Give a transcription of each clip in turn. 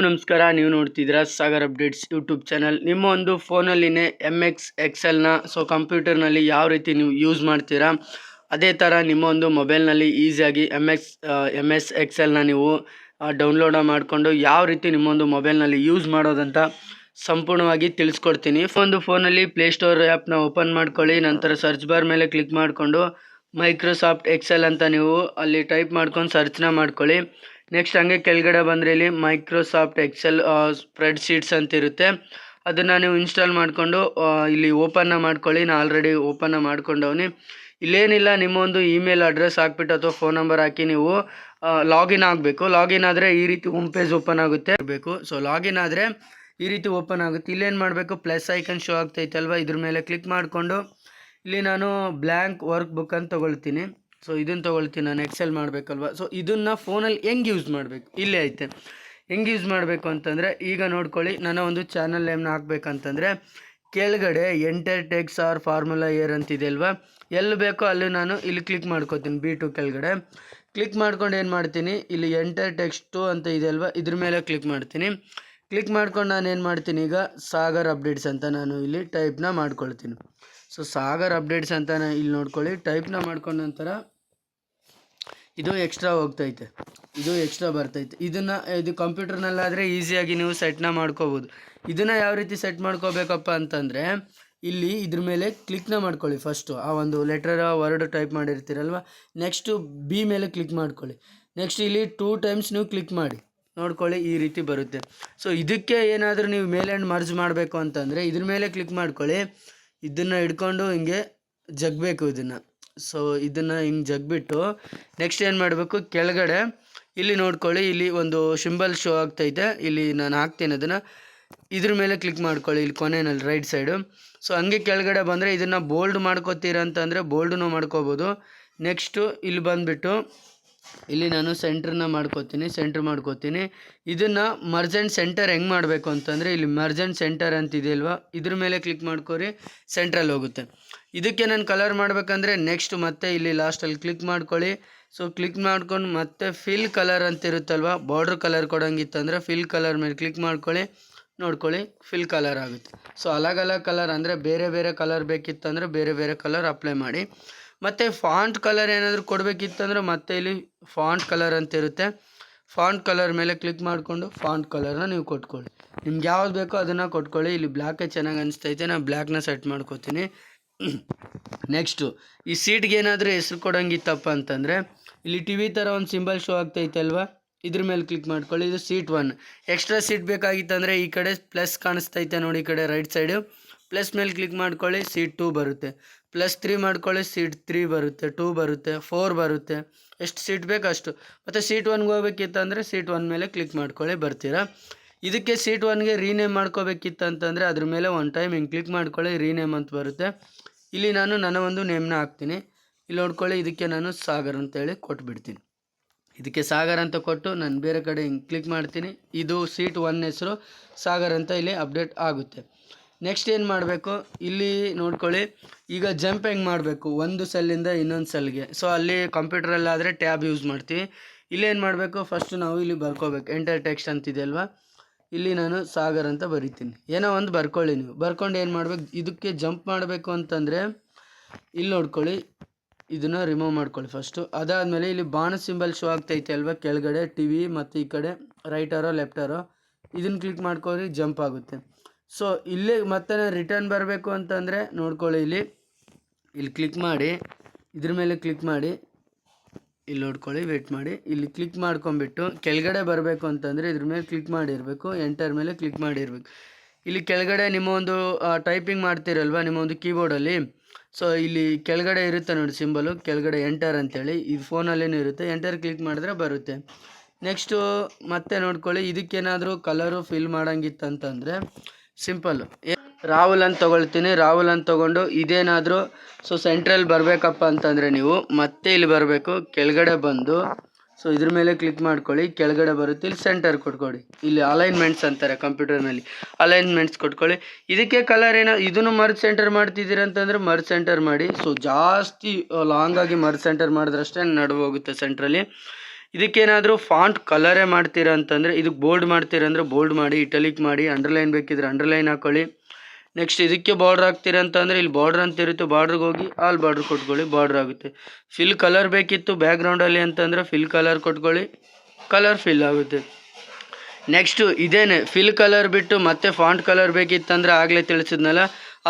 ನಮಸ್ಕಾರ. ನೀವು ನೋಡ್ತಿದ್ದೀರಾ ಸಾಗರ್ ಅಪ್ಡೇಟ್ಸ್ ಯೂಟ್ಯೂಬ್ ಚಾನಲ್. ನಿಮ್ಮ ಒಂದು ಫೋನಲ್ಲಿನೇ ಎಂ ಎಕ್ಸ್ ಎಕ್ಸೆಲ್ನ ಸೊ ಕಂಪ್ಯೂಟರ್ನಲ್ಲಿ ಯಾವ ರೀತಿ ನೀವು ಯೂಸ್ ಮಾಡ್ತೀರಾ? ಅದೇ ಥರ ನಿಮ್ಮ ಒಂದು ಮೊಬೈಲ್ನಲ್ಲಿ ಈಸಿಯಾಗಿ ಎಂ ಎಕ್ಸ್ ಎಂ ಎಸ್ ಎಕ್ಸೆಲ್ನ ನೀವು ಡೌನ್ಲೋಡ್ ಮಾಡಿಕೊಂಡು ಯಾವ ರೀತಿ ನಿಮ್ಮೊಂದು ಮೊಬೈಲ್ನಲ್ಲಿ ಯೂಸ್ ಮಾಡೋದಂತ ಸಂಪೂರ್ಣವಾಗಿ ತಿಳಿಸ್ಕೊಡ್ತೀನಿ. ಒಂದು ಫೋನಲ್ಲಿ ಪ್ಲೇಸ್ಟೋರ್ ಆ್ಯಪ್ನ ಓಪನ್ ಮಾಡ್ಕೊಳ್ಳಿ. ನಂತರ ಸರ್ಚ್ ಬಾರ್ ಮೇಲೆ ಕ್ಲಿಕ್ ಮಾಡಿಕೊಂಡು ಮೈಕ್ರೋಸಾಫ್ಟ್ ಎಕ್ಸೆಲ್ ಅಂತ ನೀವು ಅಲ್ಲಿ ಟೈಪ್ ಮಾಡ್ಕೊಂಡು ಸರ್ಚ್ನ ಮಾಡ್ಕೊಳ್ಳಿ. ನೆಕ್ಸ್ಟ್ ಹಂಗೆ ಕೆಳಗಡೆ ಬಂದರೆ ಇಲ್ಲಿ ಮೈಕ್ರೋಸಾಫ್ಟ್ ಎಕ್ಸೆಲ್ ಸ್ಪ್ರೆಡ್ ಶೀಟ್ಸ್ ಅಂತ ಇರುತ್ತೆ ಅದನ್ನು ನೀವು ಇನ್ಸ್ಟಾಲ್ ಮಾಡಿಕೊಂಡು ಇಲ್ಲಿ ಓಪನ್ನ ಮಾಡ್ಕೊಳ್ಳಿ. ನಾನು ಆಲ್ರೆಡಿ ಓಪನ್ನ ಮಾಡ್ಕೊಂಡವ್ನಿ. ಇಲ್ಲೇನಿಲ್ಲ ನಿಮ್ಮೊಂದು ಇಮೇಲ್ ಅಡ್ರೆಸ್ ಹಾಕ್ಬಿಟ್ಟು ಅಥವಾ ಫೋನ್ ನಂಬರ್ ಹಾಕಿ ನೀವು ಲಾಗಿನ್ ಆಗಬೇಕು. ಲಾಗಿನ್ ಆದರೆ ಈ ರೀತಿ ಹೋಮ್ ಪೇಜ್ ಓಪನ್ ಆಗುತ್ತೆ. ಬೇಕು. ಸೊ ಲಾಗಿನ್ ಆದರೆ ಈ ರೀತಿ ಓಪನ್ ಆಗುತ್ತೆ. ಇಲ್ಲೇನು ಮಾಡಬೇಕು? ಪ್ಲಸ್ ಐಕನ್ ಶೋ ಆಗ್ತೈತಲ್ವ? ಇದ್ರ ಮೇಲೆ ಕ್ಲಿಕ್ ಮಾಡಿಕೊಂಡು, ಇಲ್ಲಿ ನಾನು ಬ್ಲ್ಯಾಂಕ್ ವರ್ಕ್ ಬುಕ್ ಅಂತ ತೊಗೊಳ್ತೀನಿ. ಸೊ ಇದನ್ನು ತೊಗೊಳ್ತೀನಿ, ನಾನು ಎಕ್ಸೆಲ್ ಮಾಡಬೇಕಲ್ವ? ಸೊ ಇದನ್ನು ಫೋನಲ್ಲಿ ಹೆಂಗೆ ಯೂಸ್ ಮಾಡಬೇಕು? ಇಲ್ಲೇ ಐತೆ. ಹೆಂಗೆ ಯೂಸ್ ಮಾಡಬೇಕು ಅಂತಂದರೆ, ಈಗ ನೋಡ್ಕೊಳ್ಳಿ, ನನ್ನ ಒಂದು ಚಾನಲ್ ನೇಮ್ನ ಹಾಕ್ಬೇಕಂತಂದರೆ, ಕೆಳಗಡೆ enter text or formula air ಅಂತಿದೆ ಅಲ್ವಾ? ಎಲ್ಲಿ ಬೇಕೋ ಅಲ್ಲಿ ನಾನು ಇಲ್ಲಿ ಕ್ಲಿಕ್ ಮಾಡ್ಕೋತೀನಿ ಬಿ ಟು ಕೆಳಗಡೆ. ಕ್ಲಿಕ್ ಮಾಡ್ಕೊಂಡು ಏನು ಮಾಡ್ತೀನಿ? ಇಲ್ಲಿ ಎಂಟರ್ ಟೆಕ್ಸ್ಟು ಅಂತ ಇದೆ ಅಲ್ವಾ? ಇದ್ರ ಮೇಲೆ ಕ್ಲಿಕ್ ಮಾಡ್ತೀನಿ. ಕ್ಲಿಕ್ ಮಾಡ್ಕೊಂಡು ನಾನು ಏನು ಮಾಡ್ತೀನಿ ಈಗ? ಸಾಗರ್ ಅಪ್ಡೇಟ್ಸ್ ಅಂತ ನಾನು ಇಲ್ಲಿ ಟೈಪ್ನ ಮಾಡ್ಕೊಳ್ತೀನಿ. ಸೊ ಸಾಗರ್ ಅಪ್ಡೇಟ್ಸ್ ಅಂತ ನಾನು ಇಲ್ಲಿ ನೋಡ್ಕೊಳ್ಳಿ. ಟೈಪ್ನ ಮಾಡ್ಕೊಂಡ ನಂತರ ಇದು ಎಕ್ಸ್ಟ್ರಾ ಹೋಗ್ತೈತೆ. ಇದು ಎಕ್ಸ್ಟ್ರಾ ಬರ್ತೈತೆ. ಇದನ್ನು, ಇದು ಕಂಪ್ಯೂಟರ್ನಲ್ಲಾದರೆ ಈಸಿಯಾಗಿ ನೀವು ಸೆಟ್ನ ಮಾಡ್ಕೋಬೋದು. ಇದನ್ನು ಯಾವ ರೀತಿ ಸೆಟ್ ಮಾಡ್ಕೋಬೇಕಪ್ಪ ಅಂತಂದರೆ, ಇಲ್ಲಿ ಇದ್ರ ಮೇಲೆ ಕ್ಲಿಕ್ನ ಮಾಡ್ಕೊಳ್ಳಿ ಫಸ್ಟು ಆ ಒಂದು ಲೆಟರ್ ವರ್ಡ್ ಟೈಪ್ ಮಾಡಿರ್ತೀರಲ್ವ? ನೆಕ್ಸ್ಟು ಬಿ ಮೇಲೆ ಕ್ಲಿಕ್ ಮಾಡ್ಕೊಳ್ಳಿ. ನೆಕ್ಸ್ಟ್ ಇಲ್ಲಿ ಟೂ ಟೈಮ್ಸ್ ನೀವು ಕ್ಲಿಕ್ ಮಾಡಿ. ನೋಡ್ಕೊಳ್ಳಿ ಈ ರೀತಿ ಬರುತ್ತೆ. ಸೊ ಇದಕ್ಕೆ ಏನಾದರೂ ನೀವು ಮೇಲೆ ಮರ್ಜ್ ಮಾಡಬೇಕು ಅಂತಂದರೆ ಇದ್ರ ಮೇಲೆ ಕ್ಲಿಕ್ ಮಾಡ್ಕೊಳ್ಳಿ. ಇದನ್ನು ಹಿಡ್ಕೊಂಡು ಹಿಂಗೆ ಜಗ್ಬೇಕು ಇದನ್ನು. ಸೊ ಇದನ್ನು ಹಿಂಗೆ ಜಗ್ಬಿಟ್ಟು ನೆಕ್ಸ್ಟ್ ಏನು ಮಾಡಬೇಕು? ಕೆಳಗಡೆ ಇಲ್ಲಿ ನೋಡ್ಕೊಳ್ಳಿ, ಇಲ್ಲಿ ಒಂದು ಸಿಂಬಲ್ ಶೋ ಆಗ್ತೈತೆ. ಇಲ್ಲಿ ನಾನು ಹಾಕ್ತೀನಿ ಅದನ್ನು. ಇದ್ರ ಮೇಲೆ ಕ್ಲಿಕ್ ಮಾಡ್ಕೊಳ್ಳಿ, ಇಲ್ಲಿ ಕೊನೆಯಲ್ಲಿ ರೈಟ್ ಸೈಡು ಸೊ ಹಂಗೆ ಕೆಳಗಡೆ ಬಂದರೆ ಇದನ್ನು ಬೋಲ್ಡ್ ಮಾಡ್ಕೋತೀರ ಅಂತಂದರೆ ಬೋಲ್ಡ್ನು ಮಾಡ್ಕೋಬೋದು. ನೆಕ್ಸ್ಟು ಇಲ್ಲಿ ಬಂದುಬಿಟ್ಟು ಇಲ್ಲಿ ನಾನು ಸೆಂಟ್ರನ್ನ ಮಾಡ್ಕೋತೀನಿ ಸೆಂಟ್ರ್ ಮಾಡ್ಕೋತೀನಿ. ಇದನ್ನು ಮರ್ಜೆಂಟ್ ಸೆಂಟರ್ ಹೆಂಗೆ ಮಾಡಬೇಕು ಅಂತಂದರೆ, ಇಲ್ಲಿ ಮರ್ಜೆಂಟ್ ಸೆಂಟರ್ ಅಂತಿದೆಯಲ್ವಾ ಇದ್ರ ಮೇಲೆ ಕ್ಲಿಕ್ ಮಾಡ್ಕೋರಿ ಸೆಂಟ್ರಲ್ಲಿ ಹೋಗುತ್ತೆ. ಇದಕ್ಕೆ ನಾನು ಕಲರ್ ಮಾಡಬೇಕಂದ್ರೆ ನೆಕ್ಸ್ಟ್ ಮತ್ತೆ ಇಲ್ಲಿ ಲಾಸ್ಟಲ್ಲಿ ಕ್ಲಿಕ್ ಮಾಡ್ಕೊಳ್ಳಿ. ಸೊ ಕ್ಲಿಕ್ ಮಾಡ್ಕೊಂಡು ಮತ್ತೆ ಫಿಲ್ ಕಲರ್ ಅಂತ ಇರುತ್ತಲ್ವ ಬಾರ್ಡ್ರ್ ಕಲರ್ ಕೊಡೋಂಗಿತ್ತಂದರೆ ಫಿಲ್ ಕಲರ್ ಮೇಲೆ ಕ್ಲಿಕ್ ಮಾಡ್ಕೊಳ್ಳಿ. ನೋಡ್ಕೊಳ್ಳಿ ಫಿಲ್ ಕಲರ್ ಆಗುತ್ತೆ. ಸೊ ಅಲಗ್ ಅಲಗ್ ಕಲರ್ ಅಂದರೆ ಬೇರೆ ಬೇರೆ ಕಲರ್ ಬೇಕಿತ್ತಂದರೆ ಬೇರೆ ಬೇರೆ ಕಲರ್ ಅಪ್ಲೈ ಮಾಡಿ. ಮತ್ತು ಫಾಂಟ್ ಕಲರ್ ಏನಾದರೂ ಕೊಡಬೇಕಿತ್ತಂದ್ರೆ ಮತ್ತೆ ಇಲ್ಲಿ ಫಾಂಟ್ ಕಲರ್ ಅಂತ ಇರುತ್ತೆ. ಫಾಂಟ್ ಕಲರ್ ಮೇಲೆ ಕ್ಲಿಕ್ ಮಾಡಿಕೊಂಡು ಫಾಂಟ್ ಕಲರ್ನ ನೀವು ಕೊಟ್ಕೊಳ್ಳಿ. ನಿಮ್ಗೆ ಯಾವ್ದು ಬೇಕೋ ಅದನ್ನು ಕೊಟ್ಕೊಳ್ಳಿ. ಇಲ್ಲಿ ಬ್ಲ್ಯಾಕೇ ಚೆನ್ನಾಗಿ ಅನಿಸ್ತೈತೆ. ನಾನು ಬ್ಲ್ಯಾಕ್ನ ಸೆಟ್ ಮಾಡ್ಕೋತೀನಿ. ನೆಕ್ಸ್ಟು ಈ ಸೀಟ್ಗೆ ಏನಾದರೂ ಹೆಸ್ರು ಕೊಡೋಂಗಿತ್ತಪ್ಪ ಅಂತಂದರೆ, ಇಲ್ಲಿ ಟಿ ವಿ ಥರ ಒಂದು ಸಿಂಬಲ್ ಶೋ ಆಗ್ತೈತೆ ಅಲ್ವಾ? ಇದ್ರ ಮೇಲೆ ಕ್ಲಿಕ್ ಮಾಡ್ಕೊಳ್ಳಿ. ಇದು ಸೀಟ್ ಒನ್ ಎಕ್ಸ್ಟ್ರಾ ಸೀಟ್ ಬೇಕಾಗಿತ್ತಂದರೆ ಈ ಕಡೆ ಪ್ಲಸ್ ಕಾಣಿಸ್ತೈತೆ ನೋಡಿ ಈ ಕಡೆ ರೈಟ್ ಸೈಡು ಪ್ಲಸ್ ಮೇಲೆ ಕ್ಲಿಕ್ ಮಾಡ್ಕೊಳ್ಳಿ ಸೀಟ್ ಟೂ ಬರುತ್ತೆ. ಪ್ಲಸ್ ತ್ರೀ ಮಾಡ್ಕೊಳ್ಳಿ ಸೀಟ್ ತ್ರೀ ಬರುತ್ತೆ ಟೂ ಬರುತ್ತೆ ಫೋರ್ ಬರುತ್ತೆ. ಎಷ್ಟು ಸೀಟ್ ಬೇಕು ಅಷ್ಟು. ಮತ್ತು ಸೀಟ್ ಒನ್ಗೆ ಹೋಗ್ಬೇಕಿತ್ತಂದರೆ ಸೀಟ್ ಒನ್ ಮೇಲೆ ಕ್ಲಿಕ್ ಮಾಡ್ಕೊಳ್ಳಿ, ಬರ್ತೀರಾ? ಇದಕ್ಕೆ ಸೀಟ್ ಒನ್ಗೆ ರೀನೇಮ್ ಮಾಡ್ಕೋಬೇಕಿತ್ತು ಅಂತಂದರೆ ಅದ್ರ ಮೇಲೆ ಒನ್ ಟೈಮ್ ಹಿಂಗೆ ಕ್ಲಿಕ್ ಮಾಡ್ಕೊಳ್ಳಿ ರೀನೇಮ್ ಅಂತ ಬರುತ್ತೆ. ಇಲ್ಲಿ ನಾನು ನನ್ನ ಒಂದು ನೇಮ್ನ ಹಾಕ್ತೀನಿ. ಇಲ್ಲಿ ನೋಡ್ಕೊಳ್ಳಿ, ಇದಕ್ಕೆ ನಾನು ಸಾಗರ್ ಅಂತೇಳಿ ಕೊಟ್ಬಿಡ್ತೀನಿ. ಇದಕ್ಕೆ ಸಾಗರ್ ಅಂತ ಕೊಟ್ಟು ನಾನು ಬೇರೆ ಕಡೆ ಹಿಂಗೆ ಕ್ಲಿಕ್ ಮಾಡ್ತೀನಿ. ಇದು ಸೀಟ್ ಒನ್ ಹೆಸರು. ಸಾಗರ್ ಅಂತ ಇಲ್ಲಿ ಅಪ್ಡೇಟ್ ಆಗುತ್ತೆ. ನೆಕ್ಸ್ಟ್ ಏನು ಮಾಡಬೇಕು? ಇಲ್ಲಿ ನೋಡ್ಕೊಳ್ಳಿ. ಈಗ ಜಂಪ್ ಹೆಂಗೆ ಮಾಡಬೇಕು? ಒಂದು ಸೆಲ್ಲಿಂದ ಇನ್ನೊಂದು ಸೆಲ್ಗೆ ಸೊ ಅಲ್ಲಿ ಕಂಪ್ಯೂಟ್ರಲ್ಲಾದರೆ ಟ್ಯಾಬ್ ಯೂಸ್ ಮಾಡ್ತೀವಿ. ಇಲ್ಲೇನು ಮಾಡಬೇಕು? ಫಸ್ಟು ನಾವು ಇಲ್ಲಿ ಬರ್ಕೋಬೇಕು. ಎಂಟರ್ ಟೆಕ್ಸ್ಟ್ ಅಂತಿದೆ ಅಲ್ವಾ? ಇಲ್ಲಿ ನಾನು ಸಾಗರ್ ಅಂತ ಬರಿತೀನಿ. ಏನೋ ಒಂದು ಬರ್ಕೊಳ್ಳಿ ನೀವು. ಬರ್ಕೊಂಡು ಏನು ಮಾಡಬೇಕು? ಇದಕ್ಕೆ ಜಂಪ್ ಮಾಡಬೇಕು ಅಂತಂದರೆ, ಇಲ್ಲಿ ನೋಡ್ಕೊಳ್ಳಿ. ಇದನ್ನು ರಿಮೂವ್ ಮಾಡ್ಕೊಳ್ಳಿ ಫಸ್ಟು ಅದಾದಮೇಲೆ ಇಲ್ಲಿ ಬಾಣ ಸಿಂಬಲ್ ಶೋ ಆಗ್ತೈತೆ ಅಲ್ವಾ? ಕೆಳಗಡೆ ಟಿ ವಿ ಮತ್ತು ಈ ಕಡೆ ರೈಟರೋ ಆರೋ ಲೆಫ್ಟ್ ಆರೋ ಇದನ್ನು ಕ್ಲಿಕ್ ಮಾಡ್ಕೊಳ್ಳಿ ಜಂಪ್ ಆಗುತ್ತೆ. ಸೊ ಇಲ್ಲಿ ಮತ್ತೆ ರಿಟರ್ನ್ ಬರಬೇಕು ಅಂತಂದರೆ ನೋಡ್ಕೊಳ್ಳಿ ಇಲ್ಲಿ. ಇಲ್ಲಿ ಕ್ಲಿಕ್ ಮಾಡಿ, ಇದ್ರ ಮೇಲೆ ಕ್ಲಿಕ್ ಮಾಡಿ. ಇಲ್ಲಿ ನೋಡ್ಕೊಳ್ಳಿ ವೇಟ್ ಮಾಡಿ. ಇಲ್ಲಿ ಕ್ಲಿಕ್ ಮಾಡ್ಕೊಂಬಿಟ್ಟು ಕೆಳಗಡೆ ಬರಬೇಕು ಅಂತಂದರೆ ಇದ್ರ ಮೇಲೆ ಕ್ಲಿಕ್ ಮಾಡಿರಬೇಕು ಎಂಟರ್ ಮೇಲೆ ಕ್ಲಿಕ್ ಮಾಡಿರಬೇಕು. ಇಲ್ಲಿ ಕೆಳಗಡೆ ನಿಮ್ಮ ಒಂದು ಟೈಪಿಂಗ್ ಮಾಡ್ತೀರಲ್ವ, ನಿಮ್ಮ ಒಂದು ಕೀಬೋರ್ಡಲ್ಲಿ ಸೊ ಇಲ್ಲಿ ಕೆಳಗಡೆ ಇರುತ್ತೆ ನೋಡಿ ಸಿಂಬಲು ಕೆಳಗಡೆ ಎಂಟರ್ ಅಂತೇಳಿ. ಇದು ಫೋನಲ್ಲೇನು ಇರುತ್ತೆ. ಎಂಟರ್ ಕ್ಲಿಕ್ ಮಾಡಿದ್ರೆ ಬರುತ್ತೆ. ನೆಕ್ಸ್ಟು ಮತ್ತೆ ನೋಡ್ಕೊಳ್ಳಿ, ಇದಕ್ಕೇನಾದರೂ ಕಲರು ಫಿಲ್ ಮಾಡೋಂಗಿತ್ತಂತಂದರೆ ಸಿಂಪಲ್ಲು ರಾಹುಲ್ ಅಂತ ತೊಗೊಳ್ತೀನಿ ರಾಹುಲ್ ಅಂತ ತೊಗೊಂಡು ಇದೇನಾದರೂ ಸೊ ಸೆಂಟ್ರಲ್ಲಿ ಬರಬೇಕಪ್ಪ ಅಂತಂದರೆ ನೀವು ಮತ್ತೆ ಇಲ್ಲಿ ಬರಬೇಕು, ಕೆಳಗಡೆ ಬಂದು ಸೊ ಇದ್ರ ಮೇಲೆ ಕ್ಲಿಕ್ ಮಾಡ್ಕೊಳ್ಳಿ, ಕೆಳಗಡೆ ಬರುತ್ತೆ, ಇಲ್ಲಿ ಸೆಂಟರ್ ಕೊಟ್ಕೊಳ್ಳಿ ಇಲ್ಲಿ ಅಲೈನ್ಮೆಂಟ್ಸ್ ಅಂತಾರೆ ಕಂಪ್ಯೂಟರ್ನಲ್ಲಿ ಅಲೈನ್ಮೆಂಟ್ಸ್ ಕೊಟ್ಕೊಳ್ಳಿ. ಇದಕ್ಕೆ ಕಲರ್ ಏನೋ? ಇದನ್ನು ಮರ್ಜ್ ಸೆಂಟರ್ ಮಾಡ್ತಿದ್ದೀರ ಅಂತಂದರೆ ಮರ್ಜ್ ಸೆಂಟರ್ ಮಾಡಿ. ಸೊ ಜಾಸ್ತಿ ಲಾಂಗ್ ಆಗಿ ಮರ್ಜ್ ಸೆಂಟರ್ ಮಾಡಿದ್ರಷ್ಟೇ ನಡುವೆ ಹೋಗುತ್ತೆ ಸೆಂಟ್ರಲ್ಲಿ ಇದಕ್ಕೇನಾದರೂ ಫಾಂಟ್ ಕಲರೇ ಮಾಡ್ತೀರಾ ಅಂತಂದರೆ ಇದಕ್ಕೆ ಬೋಲ್ಡ್ ಮಾಡ್ತೀರಾ ಅಂದರೆ ಬೋಲ್ಡ್ ಮಾಡಿ ಇಟಲಿಕ್ ಮಾಡಿ ಅಂಡರ್ಲೈನ್ ಬೇಕಿದ್ರೆ ಅಂಡರ್ಲೈನ್ ಹಾಕೊಳ್ಳಿ. ನೆಕ್ಸ್ಟ್ ಇದಕ್ಕೆ ಬಾರ್ಡ್ರ್ ಹಾಕ್ತೀರಾ ಅಂತಂದರೆ, ಇಲ್ಲಿ ಬಾರ್ಡ್ರ್ ಅಂತ ಇರುತ್ತೆ ಬಾರ್ಡ್ರಿಗೆ ಹೋಗಿ ಆಲ್ ಬಾರ್ಡ್ರ್ ಕೊಟ್ಕೊಳ್ಳಿ ಬಾರ್ಡ್ರ್ ಆಗುತ್ತೆ. ಫಿಲ್ ಕಲರ್ ಬೇಕಿತ್ತು ಬ್ಯಾಕ್ಗ್ರೌಂಡಲ್ಲಿ ಅಂತಂದರೆ ಫಿಲ್ ಕಲರ್ ಕೊಟ್ಕೊಳ್ಳಿ ಕಲರ್ ಫಿಲ್ ಆಗುತ್ತೆ. ನೆಕ್ಸ್ಟು ಇದೇನೆ ಫಿಲ್ ಕಲರ್ ಬಿಟ್ಟು ಮತ್ತೆ ಫಾಂಟ್ ಕಲರ್ ಬೇಕಿತ್ತಂದ್ರೆ ಆಗಲೇ ತಿಳಿಸಿದ್ನಲ್ಲ,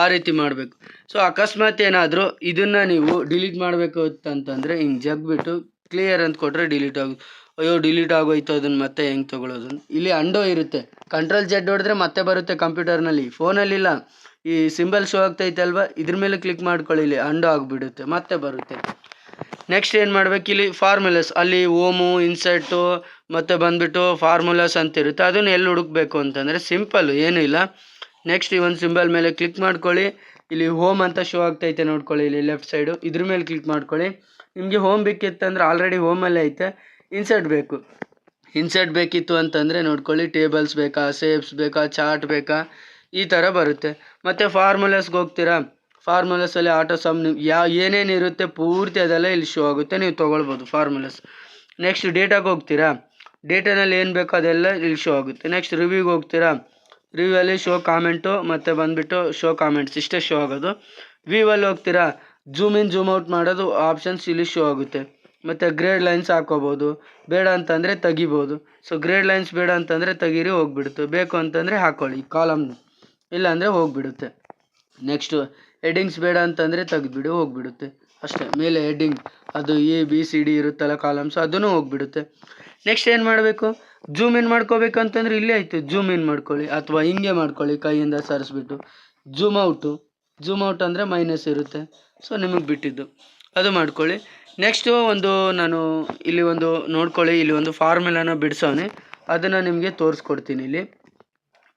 ಆ ರೀತಿ ಮಾಡಬೇಕು. ಸೊ ಅಕಸ್ಮಾತ್ ಏನಾದರೂ ಇದನ್ನು ನೀವು ಡಿಲೀಟ್ ಮಾಡಬೇಕು ಅಂತಂತಂದರೆ ಹಿಂಗೆ ಜಗ್ಬಿಟ್ಟು ಕ್ಲಿಯರ್ ಅಂತ ಕೊಟ್ಟರೆ ಡಿಲೀಟ್ ಆಗುತ್ತೆ ಅಯ್ಯೋ ಡಿಲೀಟ್ ಆಗೋಯ್ತು, ಅದನ್ನು ಮತ್ತೆ ಹೆಂಗೆ ತೊಗೊಳೋದು ಇಲ್ಲಿ ಅಂಡೋ ಇರುತ್ತೆ. ಕಂಟ್ರೋಲ್ ಜೆಡ್ ಹೊಡೆದ್ರೆ ಮತ್ತೆ ಬರುತ್ತೆ ಕಂಪ್ಯೂಟರ್ನಲ್ಲಿ ಫೋನಲ್ಲಿಲ್ಲ ಈ ಸಿಂಬಲ್ ಶೋ ಆಗ್ತೈತೆ ಅಲ್ವಾ? ಇದ್ರ ಮೇಲೆ ಕ್ಲಿಕ್ ಮಾಡ್ಕೊಳ್ಳಿ ಇಲ್ಲಿ ಅಂಡೋ ಆಗಿಬಿಡುತ್ತೆ. ಮತ್ತೆ ಬರುತ್ತೆ. ನೆಕ್ಸ್ಟ್ ಏನು ಮಾಡ್ಬೇಕು ಇಲ್ಲಿ? ಫಾರ್ಮುಲಸ್ ಅಲ್ಲಿ ಓಮು ಇನ್ಸರ್ಟು ಮತ್ತು ಬಂದ್ಬಿಟ್ಟು ಫಾರ್ಮುಲಾಸ್ ಅಂತ ಇರುತ್ತೆ. ಅದನ್ನು ಎಲ್ಲಿ ಹುಡುಕ್ಬೇಕು ಅಂತಂದರೆ ಸಿಂಪಲ್ ಏನೂ ಇಲ್ಲ. ನೆಕ್ಸ್ಟ್ ಈ ಒಂದು ಸಿಂಬಲ್ ಮೇಲೆ ಕ್ಲಿಕ್ ಮಾಡ್ಕೊಳ್ಳಿ. ಇಲ್ಲಿ ಹೋಮ್ ಅಂತ ಶೋ ಆಗ್ತೈತೆ ನೋಡ್ಕೊಳ್ಳಿ ಇಲ್ಲಿ ಲೆಫ್ಟ್ ಸೈಡು ಇದ್ರ ಮೇಲೆ ಕ್ಲಿಕ್ ಮಾಡ್ಕೊಳ್ಳಿ. ನಿಮಗೆ ಹೋಮ್ ಬೇಕಿತ್ತಂದ್ರೆ ಆಲ್ರೆಡಿ ಹೋಮಲ್ಲೇ ಐತೆ. ಇನ್ಸರ್ಟ್ ಬೇಕು. ಇನ್ಸರ್ಟ್ ಬೇಕಿತ್ತು ಅಂತಂದರೆ ನೋಡ್ಕೊಳ್ಳಿ ಟೇಬಲ್ಸ್ ಬೇಕಾ ಸೇಪ್ಸ್ ಬೇಕಾ ಚಾರ್ಟ್ ಬೇಕಾ, ಈ ಥರ ಬರುತ್ತೆ. ಮತ್ತು ಫಾರ್ಮುಲಾಸ್ಗೆ ಹೋಗ್ತೀರಾ? ಫಾರ್ಮುಲಾಸಲ್ಲಿ ಆಟೋ ಸಮ್ ಯಾವ ಏನೇನು ಇರುತ್ತೆ ಪೂರ್ತಿ ಅದೆಲ್ಲ ಇಲ್ಲಿ ಶೋ ಆಗುತ್ತೆ. ನೀವು ತೊಗೊಳ್ಬೋದು ಫಾರ್ಮುಲಾಸ್ ನೆಕ್ಸ್ಟ್ ಡೇಟಾಗೆ ಹೋಗ್ತೀರಾ? ಡೇಟಾನಲ್ಲಿ ಏನು ಬೇಕೋ ಅದೆಲ್ಲ ಇಲ್ಲಿ ಶೋ ಆಗುತ್ತೆ. ನೆಕ್ಸ್ಟ್ ರಿವ್ಯೂಗೆ ಹೋಗ್ತೀರಾ? ರಿವ್ಯೂ ಅಲ್ಲಿ ಶೋ ಕಾಮೆಂಟು ಮತ್ತು ಬಂದುಬಿಟ್ಟು ಶೋ ಕಾಮೆಂಟ್ಸ್ ಇಷ್ಟೇ ಶೋ ಆಗೋದು. ವ್ಯೂವಲ್ಲಿ ಹೋಗ್ತೀರಾ? ಜೂಮ್ ಇನ್, ಜೂಮ್ ಔಟ್ ಮಾಡೋದು ಆಪ್ಷನ್ಸ್ ಇಲ್ಲಿ ಶೋ ಆಗುತ್ತೆ. ಮತ್ತು ಗ್ರೇಡ್ ಲೈನ್ಸ್ ಹಾಕೋಬೋದು. ಬೇಡ ಅಂತಂದರೆ ತೆಗಿಬೋದು. ಸೊ ಗ್ರೇಡ್ ಲೈನ್ಸ್ ಬೇಡ ಅಂತಂದರೆ ತೆಗೀರಿ, ಹೋಗ್ಬಿಡುತ್ತೆ. ಬೇಕು ಅಂತಂದರೆ ಹಾಕ್ಕೊಳ್ಳಿ ಕಾಲಮ್ ಇಲ್ಲಾಂದರೆ ಹೋಗ್ಬಿಡುತ್ತೆ. ನೆಕ್ಸ್ಟು, ಹೆಡ್ಡಿಂಗ್ಸ್ ಬೇಡ ಅಂತಂದರೆ ತೆಗೆದ್ಬಿಡಿ, ಹೋಗ್ಬಿಡುತ್ತೆ. ಅಷ್ಟೇ, ಮೇಲೆ ಹೆಡ್ಡಿಂಗ್. ಅದು ಎ, ಬಿ, ಸಿ, ಡಿ ಇರುತ್ತಲ್ಲ ಕಾಲಮ್ಸ್ ಅದೂ ಹೋಗ್ಬಿಡುತ್ತೆ. ನೆಕ್ಸ್ಟ್ ಏನು ಮಾಡಬೇಕು? ಜೂಮ್ ಇನ್ ಮಾಡ್ಕೋಬೇಕು ಅಂತಂದ್ರೆ ಇಲ್ಲೇ ಆಯಿತು. ಜೂಮ್ ಇನ್ ಮಾಡ್ಕೊಳ್ಳಿ, ಅಥವಾ ಹಿಂಗೆ ಮಾಡ್ಕೊಳ್ಳಿ, ಕೈಯಿಂದ ಸರಿಸ್ಬಿಟ್ಟು. Zoom out. ಜೂಮ್ ಔಟ್ ಅಂದರೆ ಮೈನಸ್ ಇರುತ್ತೆ. ಸೊ ನಿಮಗೆ ಬಿಟ್ಟಿದ್ದು. ಅದು ಮಾಡ್ಕೊಳ್ಳಿ. ನೆಕ್ಸ್ಟು ಒಂದು ನಾನು ಇಲ್ಲಿ ಒಂದು ನೋಡ್ಕೊಳ್ಳಿ. ಇಲ್ಲಿ ಒಂದು ಫಾರ್ಮುಲಾನ ಬಿಡಿಸೋನೆ. ಅದನ್ನು ನಿಮಗೆ ತೋರಿಸ್ಕೊಡ್ತೀನಿ ಇಲ್ಲಿ.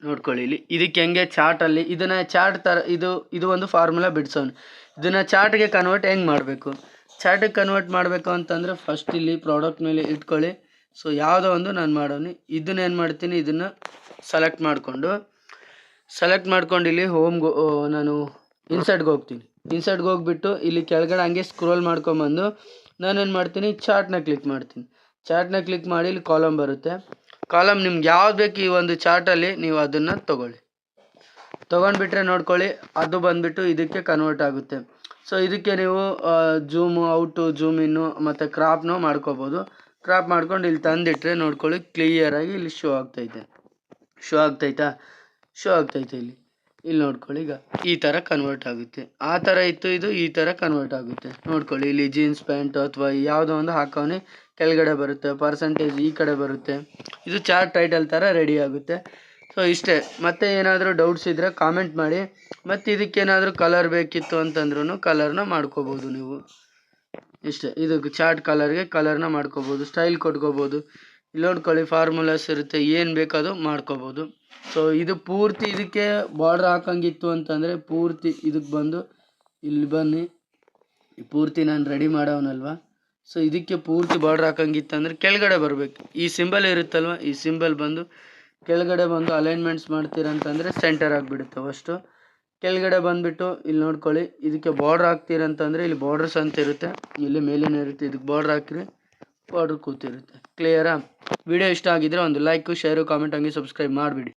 ನೋಡ್ಕೊಳ್ಳಿ ಇಲ್ಲಿ. ಇದಕ್ಕೆ ಹೆಂಗೆ ಚಾರ್ಟಲ್ಲಿ ಇದನ್ನು ಚಾರ್ಟ್ ಥರ ಇದು ಇದು ಒಂದು ಫಾರ್ಮುಲಾ ಬಿಡಿಸೋನು. ಇದನ್ನು ಚಾರ್ಟ್ಗೆ ಕನ್ವರ್ಟ್ ಹೆಂಗೆ ಮಾಡಬೇಕು? ಚಾರ್ಟಿಗೆ ಕನ್ವರ್ಟ್ ಮಾಡಬೇಕು ಅಂತಂದರೆ ಫಸ್ಟ್ ಇಲ್ಲಿ ಪ್ರಾಡಕ್ಟ್ ಮೇಲೆ ಇಟ್ಕೊಳ್ಳಿ. ಸೊ ಯಾವುದೋ ಒಂದು ನಾನು ಮಾಡೋನಿ. ಇದನ್ನ ಏನು ಮಾಡ್ತೀನಿ? ಇದನ್ನು ಸೆಲೆಕ್ಟ್ ಮಾಡಿಕೊಂಡು. ಸೆಲೆಕ್ಟ್ ಮಾಡ್ಕೊಂಡು ಇಲ್ಲಿ ಹೋಮ್ಗೆ ನಾನು ಇನ್ಸರ್ಟ್ಗೆ ಹೋಗ್ತೀನಿ. ಇನ್ಸರ್ಟ್ಗೆ ಹೋಗ್ಬಿಟ್ಟು ಇಲ್ಲಿ ಕೆಳಗಡೆ ಹಂಗೆ ಸ್ಕ್ರೋಲ್ ಮಾಡ್ಕೊಂಬಂದು ನಾನೇನು ಮಾಡ್ತೀನಿ? ಚಾರ್ಟ್ನ ಕ್ಲಿಕ್ ಮಾಡ್ತೀನಿ. ಚಾರ್ಟ್ನ ಕ್ಲಿಕ್ ಮಾಡಿ ಇಲ್ಲಿ ಕಾಲಮ್ ಬರುತ್ತೆ. ಕಾಲಮ್ ನಿಮ್ಗೆ ಯಾವ್ದು ಬೇಕು ಈ ಒಂದು ಚಾರ್ಟಲ್ಲಿ ನೀವು ಅದನ್ನು ತೊಗೊಳ್ಳಿ. ತೊಗೊಂಡ್ಬಿಟ್ರೆ ನೋಡ್ಕೊಳ್ಳಿ, ಅದು ಬಂದುಬಿಟ್ಟು ಇದಕ್ಕೆ ಕನ್ವರ್ಟ್ ಆಗುತ್ತೆ. ಸೊ ಇದಕ್ಕೆ ನೀವು ಜೂಮು ಔಟು ಜೂಮ್ ಇನ್ನು ಮತ್ತು ಕ್ರಾಪ್ನು ಮಾಡ್ಕೋಬೋದು. ಕ್ರಾಪ್ ಮಾಡ್ಕೊಂಡು ಇಲ್ಲಿ ತಂದಿಟ್ರೆ ನೋಡ್ಕೊಳ್ಳಿ ಕ್ಲಿಯರಾಗಿ ಇಲ್ಲಿ ಶೋ ಆಗ್ತೈತೆ. ಶೋ ಆಗ್ತೈತಾ? ಶೋ ಆಗ್ತೈತೆ ಇಲ್ಲಿ. ಇಲ್ಲಿ ನೋಡ್ಕೊಳ್ಳಿ, ಈಗ ಈ ಥರ ಕನ್ವರ್ಟ್ ಆಗುತ್ತೆ. ಆ ಥರ ಇತ್ತು, ಇದು ಈ ಥರ ಕನ್ವರ್ಟ್ ಆಗುತ್ತೆ. ನೋಡ್ಕೊಳ್ಳಿ, ಇಲ್ಲಿ ಜೀನ್ಸ್ ಪ್ಯಾಂಟ್ ಅಥವಾ ಯಾವುದೋ ಒಂದು ಹಾಕೋನೆ ಕೆಳಗಡೆ ಬರುತ್ತೆ ಪರ್ಸಂಟೇಜ್ ಈ ಕಡೆ ಬರುತ್ತೆ. ಇದು ಚಾರ್ಟ್ ಟೈಟಲ್ ಥರ ರೆಡಿ ಆಗುತ್ತೆ. ಸೊ ಇಷ್ಟೇ. ಮತ್ತೆ ಏನಾದರೂ ಡೌಟ್ಸ್ ಇದ್ದರೆ ಕಾಮೆಂಟ್ ಮಾಡಿ. ಮತ್ತು ಇದಕ್ಕೇನಾದರೂ ಕಲರ್ ಬೇಕಿತ್ತು ಅಂತಂದ್ರೂ ಕಲರ್ನ ಮಾಡ್ಕೋಬೋದು ನೀವು. ಇಷ್ಟೇ. ಇದಕ್ಕೆ ಚಾರ್ಟ್ ಕಲರ್ಗೆ ಕಲರ್ನ ಮಾಡ್ಕೋಬೋದು ಸ್ಟೈಲ್ ಕೊಟ್ಕೋಬೋದು. ಇಲ್ಲಿ ನೋಡ್ಕೊಳ್ಳಿ ಫಾರ್ಮುಲಾಸ್ ಇರುತ್ತೆ, ಏನು ಬೇಕಾದ್ರೂ ಮಾಡ್ಕೋಬೋದು. ಸೊ ಇದು ಪೂರ್ತಿ ಇದಕ್ಕೆ ಬಾರ್ಡ್ರ್ ಹಾಕಂಗಿತ್ತು ಅಂತಂದರೆ ಪೂರ್ತಿ ಇದಕ್ಕೆ ಬಂದು ಇಲ್ಲಿ ಬನ್ನಿ. ಪೂರ್ತಿ ನಾನು ರೆಡಿ ಮಾಡೋನಲ್ವ ಸೊ ಇದಕ್ಕೆ ಪೂರ್ತಿ ಬಾರ್ಡ್ರ್ ಹಾಕಂಗಿತ್ತು ಅಂದರೆ ಕೆಳಗಡೆ ಬರಬೇಕು. ಈ ಸಿಂಬಲ್ ಇರುತ್ತಲ್ವ? ಈ ಸಿಂಬಲ್ ಬಂದು ಕೆಳಗಡೆ ಬಂದು ಅಲೈನ್ಮೆಂಟ್ಸ್ ಮಾಡ್ತೀರಂತಂದರೆ ಸೆಂಟರ್ ಆಗಿಬಿಡುತ್ತೆ ಫಸ್ಟು ಕೆಳಗಡೆ ಬಂದುಬಿಟ್ಟು ಇಲ್ಲಿ ನೋಡ್ಕೊಳ್ಳಿ. ಇದಕ್ಕೆ ಬಾರ್ಡ್ರ್ ಹಾಕ್ತೀರಂತಂದರೆ ಇಲ್ಲಿ ಬಾರ್ಡರ್ಸ್ ಅಂತ ಇರುತ್ತೆ. ಇಲ್ಲಿ ಮೇಲೇನೇ ಇರುತ್ತೆ. ಇದಕ್ಕೆ ಬಾರ್ಡ್ರ್ ಹಾಕಿರಿ ಬಾರ್ಡ್ರ್ ಕೂತಿರುತ್ತೆ. ಕ್ಲಿಯರಾ ವಿಡಿಯೋ ಇಷ್ಟ ಆಗಿದ್ರೆ ಒಂದು ಲೈಕು ಶೇರು ಕಾಮೆಂಟ್ ಹಂಗೆ ಸಬ್ಸ್ಕ್ರೈಬ್ ಮಾಡಿಬಿಡಿ.